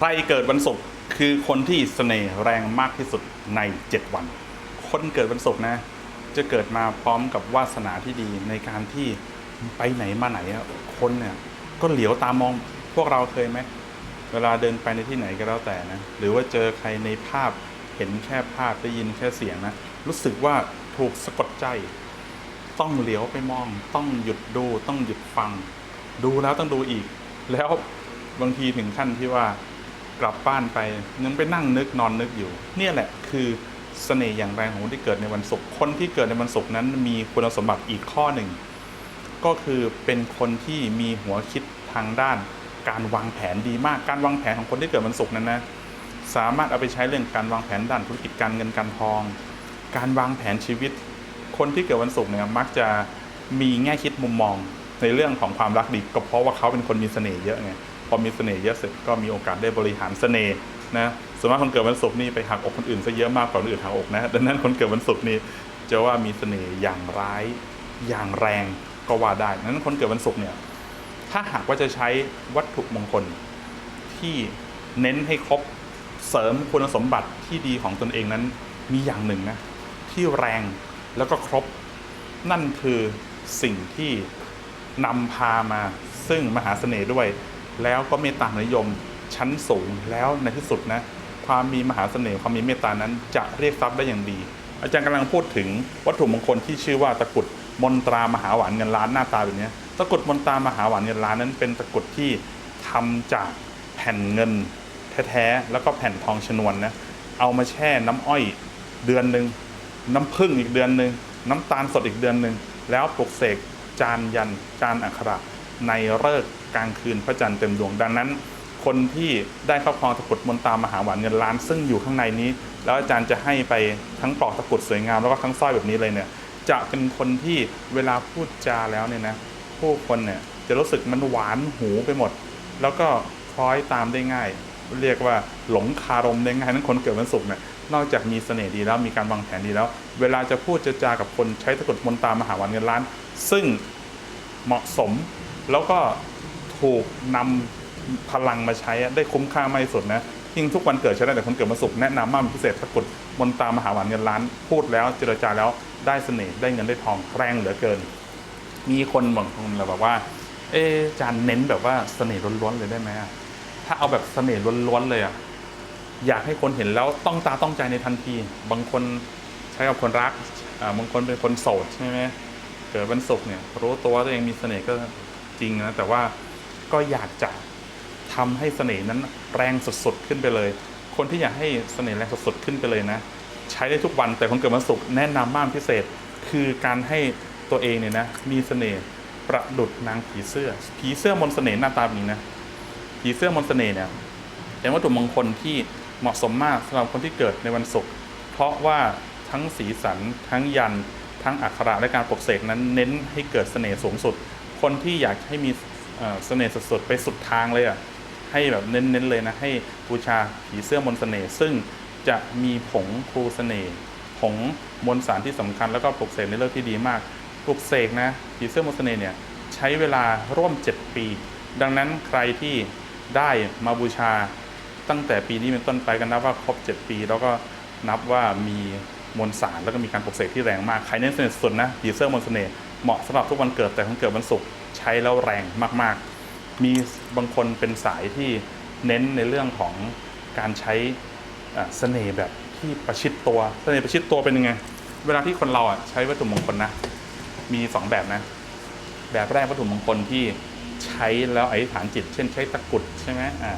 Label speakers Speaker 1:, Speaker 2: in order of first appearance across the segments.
Speaker 1: ใครเกิดวันศุกร์คือคนที่เสน่ห์แรงมากที่สุดใน 7 วัน คนเกิดวันศุกร์นะ จะเกิดมาพร้อมกับวาสนาที่ดีในการที่ไปไหนมาไหนคนเนี่ยก็เหลียวตามองพวกเราเคยไหม เวลาเดินไปในที่ไหนก็แล้วแต่นะ หรือว่าเจอใครในภาพเห็นแค่ภาพได้ยินแค่เสียงนะ รู้สึกว่าถูกสะกดใจ ต้องเหลียวไปมอง ต้องหยุดดูต้องหยุดฟัง ดูแล้วต้องดูอีก แล้วบางทีถึงขั้นที่ว่า กลับบ้านไปยังไปนั่งนึกนอนนึกอยู่ เนี่ยแหละคือเสน่ห์อย่างแรงของคนที่เกิดในวันศุกร์คนที่เกิดในวันศุกร์นั้นมีคุณสมบัติอีกข้อหนึ่ง ก็คือเป็นคนที่มีหัวคิดทางด้าน การวางแผนดีมากการวางแผนของคนที่เกิดวันศุกร์นั้นนะสามารถเอาไปใช้เรื่องการวางแผนด้านธุรกิจการเงินการทอง การวางแผนชีวิต คนที่เกิดวันศุกร์เนี่ยมักจะมีแง่คิดมุมมองในเรื่องของความรักดีก็เพราะว่าเขาเป็นคนมีเสน่ห์เยอะไง พอมีเสน่ห์เยอะเสร็จก็มีโอกาสได้บริหารเสน่ห์นะส่วนมากคนเกิดวันศุกร์นี่ไปหักอกคนอื่นซะเยอะมากกว่าคนอื่นหักอกนะดังนั้นคนเกิดวันศุกร์นี่จะว่ามีเสน่ห์อย่างร้ายอย่างแรงก็ว่าได้ดังนั้นคนเกิดวันศุกร์เนี่ยถ้าหากว่าจะใช้วัตถุมงคลที่เน้นให้ครบเสริมคุณสมบัติที่ดีของตนเองนั้นมีอย่างหนึ่งนะที่แรงแล้วก็ครบ นั่นคือสิ่งที่นำพามาซึ่งมหาเสน่ห์ด้วย แล้วก็เมตตามนิยมชั้นสูงแล้วในที่สุดนะความมีมหาเสน่ห์ความมีเมตตานั้นจะเรียกทรัพย์ได้อย่างดี อาจารย์กำลังพูดถึงวัตถุมงคลที่ชื่อว่าตะกุดมนตรามหาหวานเงินล้านหน้าตาแบบนี้ตะกุดมนตรามหาหวานเงินล้านนั้นเป็นตะกุดที่ทำจากแผ่นเงินแท้ๆแล้วก็แผ่นทองชนวนนะเอามาแช่น้ำอ้อยเดือนหนึ่งน้ำผึ้งอีกเดือนหนึ่งน้ำตาลสดอีกเดือนหนึ่งแล้วปลุกเสกจานยันจานอักขระ ในเลิกษ์กลางคืนพระจันทร์เต็มดวงดังนั้น คนที่ได้ครอบครองตะกรุดมนตามหาหวานเงินล้าน ซึ่งอยู่ข้างในนี้ แล้วอาจารย์จะให้ไปทั้งปลอกตะกรุดสวยงามแล้วก็ทั้งสร้อยแบบนี้เลยเนี่ยจะเป็นคนที่เวลาพูดจาแล้วเนี่ยนะผู้คนเนี่ยจะรู้สึกมันหวานหูไปหมด แล้วก็คล้อยตามได้ง่าย เรียกว่าหลงคารมได้ง่ายนั้นคนเกิดวันศุกร์เนี่ยนอกจากมีเสน่ห์ดีแล้วมีการวางแผนดีแล้ว เวลาจะพูดจะจากับคนใช้ตะกรุดมนตามหาวันเงินล้าน ซึ่งเหมาะสม แล้วก็ถูกนำพลังมาใช้ได้คุ้มค่ามากที่สุดนะยิ่งทุกวันเกิดใช้ได้แต่คนเกิดวันศุกร์แนะนำมากพิเศษตะกดมนตามหาวันเงินล้าน พูดแล้วเจรจาแล้วได้เสน่ห์ได้เงินได้ทองแรงเหลือเกิน มีคนบางคนเราแบบว่า เอจารย์เน้นแบบว่าเสน่ห์ล้วนๆเลยได้ไหมถ้าเอาแบบเสน่ห์ล้วนๆเลยอะอยากให้คนเห็นแล้วต้องตาต้องใจในทันที บางคนใช้กับคนรักอ่าบางคนเป็นคนโสดใช่ไหมเกิดวันศุกร์เนี่ยรู้ตัวตัวเองมีเสน่ห์ก็ จริงนะแต่ว่าก็อยากจะทำให้เสน่ห์นั้นแรงสุดๆขึ้นไปเลย คนที่อยากให้เสน่ห์แรงสุดๆขึ้นไปเลยนะ ใช้ได้ทุกวันแต่คนเกิดวันศุกร์แนะนำมากพิเศษ คือการให้ตัวเองเนี่ยนะมีเสน่ห์ประดุดนางผีเสื้อ ผีเสื้อมนเสน่ห์หน้าตาแบบนี้นะผีเสื้อมนเสน่ห์เนี่ยเป็นวัตถุมงคลที่เหมาะสมมากสำหรับคนที่เกิดในวันศุกร์เพราะว่าทั้งสีสัน ทั้งยัน ทั้งอักขระและการปลุกเสกนั้นเน้นให้เกิดเสน่ห์สูงสุด คนที่อยากให้มีเสน่ห์สุดๆไปสุดทางเลยอะให้แบบเน้นๆเลยนะให้บูชาผีเสื้อมนเสน่ห์ซึ่งจะมีผงครูเสน่ห์ผงมวลสารที่สำคัญแล้วก็ปลุกเสกในเลิกที่ดีมากปลุกเสกนะผีเสื้อมนเสน่ห์เนี่ยใช้เวลาร่วม 7 ปี ดังนั้นใครที่ได้มาบูชาตั้งแต่ปีนี้เป็นต้นไปกันนับว่าครบ 7 ปี แล้วก็นับว่ามีมวลสารแล้วก็มีการปลุกเสกที่แรงมากใครเน้นเสน่ห์สุดนะผีเสื้อมนเสน่ห์ เหมาะสำหรับทุกวันเกิดแต่คนเกิดวันศุกร์ใช้แล้วแรงมาก ๆ มีบางคนเป็นสายที่เน้นในเรื่องของการใช้เสน่ห์แบบที่ประชิดตัวเสน่ห์ประชิดตัวเป็นยังไง เวลาที่คนเราอะใช้วัตถุมงคลนะ มีสองแบบนะ แบบแรกวัตถุมงคลที่ใช้แล้วอธิษฐานจิต เช่น ใช้ตะกุดใช่ไหมอ่า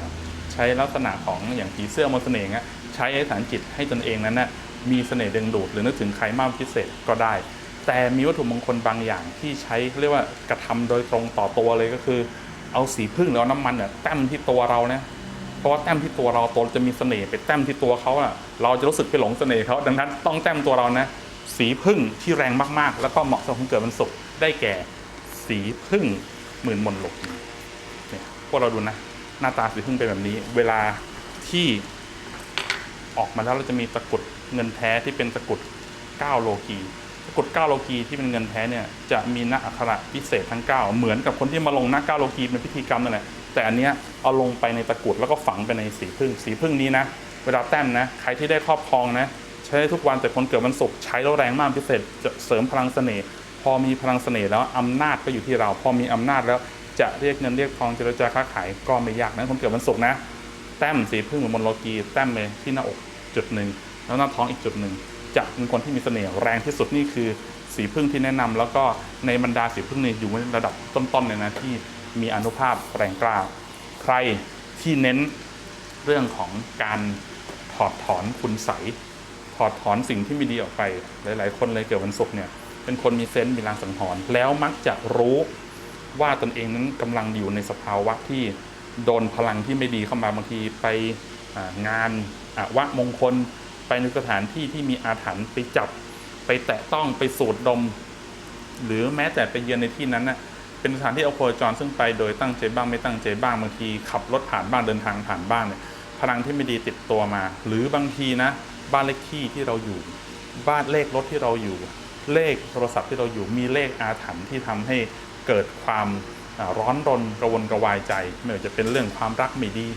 Speaker 1: ใช้ลักษณะของอย่างผีเสื้อมนต์เสน่ห์เงี้ยใช้อธิษฐานจิตให้ตนเองนั้นนะมีเสน่ห์ดึงดูดหรือนึกถึงใครมากพิเศษก็ได้ แต่มีวัตถุมงคลบางอย่างที่ใช้เรียกว่ากระทำโดยตรงต่อตัวเลยก็คือ เอาสีพึ่งแล้วน้ำมันเนี่ยแต้มที่ตัวเราเนี่ยเพราะว่าแต้มที่ตัวเราตัวจะมีเสน่ห์ไปแต้มที่ตัวเขาอะเราจะรู้สึกไปหลงเสน่ห์เขาดังนั้นต้องแต้มตัวเรานะสีพึ่งที่แรงมากๆ แล้วก็เหมาะสำหรับเกิดวันศุกร์ได้แก่สีพึ่งหมื่นมนหลกเนี่ยพวกเราดูนะ หน้าตาสีพึ่งเป็นแบบนี้ เวลาที่ออกมาแล้วเราจะมีตะกุดเงินแท้ที่เป็นตะกุด9โลกี กรุด9โลกีที่เป็นเงินแท้เนี่ยจะมีหน้าอักขระพิเศษทั้ง 9 เหมือนกับคนที่มาลงหน้า9โลกีเป็นพิธีกรรมนั่นแหละแต่อันเนี้ยเอาลงไปในตะกรุดแล้วก็ฝังไปในสีพึ่งสีพึ่งนี้นะเวลาแต้มนะใครที่ได้ครอบครองนะใช้ได้ทุกวันแต่คนเกิดวันศุกร์ใช้แล้วแรงมากพิเศษจะเสริมพลังเสน่ห์พอมีพลังเสน่ห์แล้วอำนาจก็อยู่ที่เรา พอมีอำนาจแล้วจะเรียกเงินเรียกทองเจรจาค้าขายก็ไม่ยากนะคนเกิดวันศุกร์นะแต้มสีพึ่งเหมือนมนโลกีแต้มเลยที่หน้าอกจุดหนึ่งแล้วหน้าท้องอีกจุดหนึ่ง จะเป็นคนที่มีเสน่ห์แรงที่สุดนี่คือสีพึ่งที่แนะนำแล้วก็ในบรรดาสีพึ่งนี่อยู่ในระดับต้นๆเลยนะที่มีอนุภาพแรงกล้า ใครที่เน้นเรื่องของการถอดถอนคุณใสถอดถอนสิ่งที่ไม่ดีออกไปหลาย ๆ คนเลยเกิดวันศุกร์เนี่ยเป็นคนมีเซนส์มีลางสังหรณ์แล้วมักจะรู้ว่าตนเองนั้นกำลังอยู่ในสภาวะที่โดนพลังที่ไม่ดีเข้ามาบางทีไปงานอวะมงคล ไปในสถานที่ที่มีอาถรรพ์ไปจับไปแตะต้องไปสูดดม หรือแม้แต่ไปเยือนในที่นั้นน่ะเป็นสถานที่เอาโคจรซึ่งไปโดยตั้งใจบ้างไม่ตั้งใจบ้างบางทีขับรถผ่านบ้างเดินทางผ่านบ้านเนี่ยพลังที่ไม่ดีติดตัวมา หรือบางทีนะ บ้านเลขที่ที่เราอยู่ บ้านเลขรถที่เราอยู่ เลขโทรศัพท์ที่เราอยู่มีเลขอาถรรพ์ที่ทำให้เกิดความร้อนรนกระวนกระวายใจไม่ว่าจะเป็นเรื่องความรักไม่ดี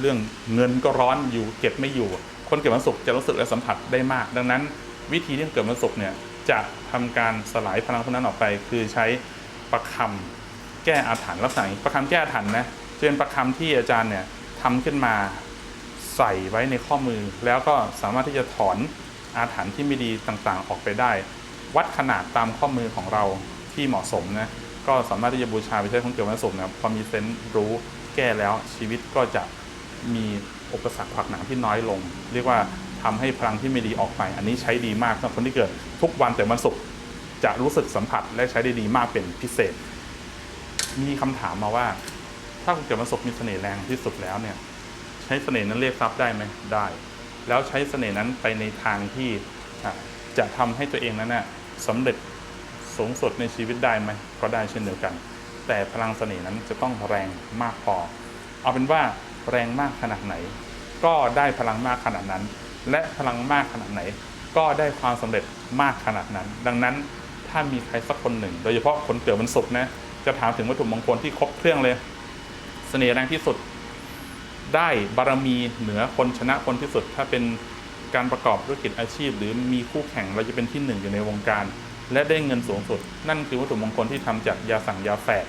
Speaker 1: เรื่องเงินก็ร้อนอยู่เก็บไม่อยู่ คนเกิดวันศุกร์จะรู้สึกและสัมผัสได้มาก ดังนั้น วิธีที่เกิดวันศุกร์เนี่ยจะทำการสลายพลังพวกนั้นออกไป คือใช้ประคำแก้อาถรรพ์ลักษณะนี้ประคำแก้อาถรรพ์นะจะเป็นประคำที่อาจารย์เนี่ยทำขึ้นมาใส่ไว้ในข้อมือ แล้วก็สามารถที่จะถอนอาถรรพ์ที่ไม่ดีต่างๆ ออกไปได้ วัดขนาดตามข้อมือของเราที่เหมาะสมนะก็สามารถที่จะบูชาไปใช้ของเกี่ยวกับวันศุกร์นะพอมีเซนส์รู้แก้แล้วชีวิตก็จะมี อุปสรรคขวากหนามที่น้อยลง เรียกว่าทำให้พลังที่ไม่ดีออกไป อันนี้ใช้ดีมากสำหรับคนที่เกิดทุกวันแต่วันศุกร์จะรู้สึกสัมผัสและใช้ได้ดีมากเป็นพิเศษ มีคำถามมาว่า ถ้าคุณเกิดวันศุกร์มีเสน่ห์แรงที่สุดแล้วเนี่ย ใช้เสน่ห์นั้นเรียกทรัพย์ได้ไหมได้ แล้วใช้เสน่ห์นั้นไปในทางที่จะทำให้ตัวเองนั้นน่ะสำเร็จสูงสุดในชีวิตได้ไหมก็ได้เช่นเดียวกัน แต่พลังเสน่ห์นั้นจะต้องแรงมากพอ เอาเป็นว่าแรงมากขนาดไหน ก็ได้พลังมากขนาดนั้น และพลังมากขนาดไหน ก็ได้ความสำเร็จมากขนาดนั้น ดังนั้นถ้ามีใครสักคนหนึ่ง โดยเฉพาะคนเกิดวันศุกร์นะจะถามถึงวัตถุมงคลที่ครบเครื่องเลยเสน่ห์แรงที่สุด ได้บารมีเหนือคนชนะคนที่สุด ถ้าเป็นการประกอบธุรกิจอาชีพ หรือมีคู่แข่งเราจะเป็นที่หนึ่งอยู่ในวงการ และได้เงินสูงสุด นั่นคือวัตถุมงคลที่ทำจากยาสั่งยาแฝด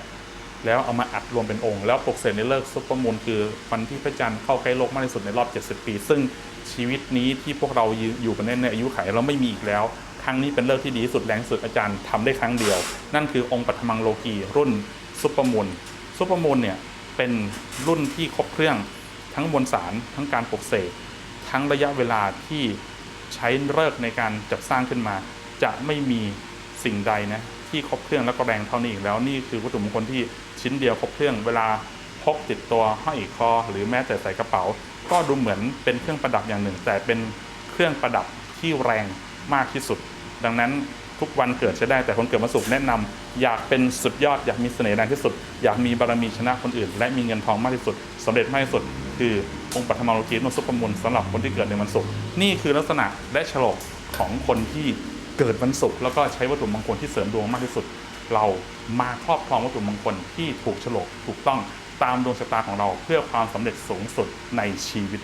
Speaker 1: แล้วเอามาอัดรวมเป็นองค์ แล้วปลุกเสกในเลิกซุปเปอร์มูลคือวันที่พระจันทร์เข้าใกล้โลกมากที่สุดในรอบ 70 ปี ซึ่งชีวิตนี้ที่พวกเราอยู่กันในอายุขัยเราไม่มีอีกแล้ว ครั้งนี้เป็นเลิกที่ดีที่สุดแรงสุดอาจารย์ทำได้ครั้งเดียว นั่นคือองค์ปัทมังโลกีรุ่นซุปเปอร์มูลซุปเปอร์มูลเนี่ยเป็นรุ่นที่ครบเครื่องทั้งมวลสารทั้งการปลุกเสกทั้งระยะเวลาที่ใช้เลิกในการจัดสร้างขึ้นมา จะไม่มีสิ่งใดนะ ที่ครบเครื่องแล้วก็แรงเท่านี้อีกแล้วนี่คือวัตถุมงคลที่ชิ้นเดียวครบเครื่องเวลาพกติดตัวห้อยคอ หรือแม้แต่ใส่กระเป๋า ก็ดูเหมือนเป็นเครื่องประดับอย่างหนึ่ง แต่เป็นเครื่องประดับที่แรงมากที่สุด ดังนั้นทุกวันเกิดใช้ได้แต่คนเกิดมาสุขแนะนำอยากเป็นสุดยอดอยากมีเสน่ห์แรงที่สุด อยากมีบารมีชนะคนอื่น และมีเงินทองมากที่สุดสำเร็จมากที่สุด คือองค์ปัทมาโลกีนุสุปมุลสำหรับคนที่เกิดในวันศุกร์นี่คือลักษณะและฉลกของคนที่ เกิดวันศุกร์แล้วก็ใช้วัตถุมงคลที่เสริมดวงมากที่สุด เรามาครอบครองวัตถุมงคลที่ถูกฉลกถูกต้องตามดวงชะตาของเราเพื่อความสำเร็จสูงสุดในชีวิต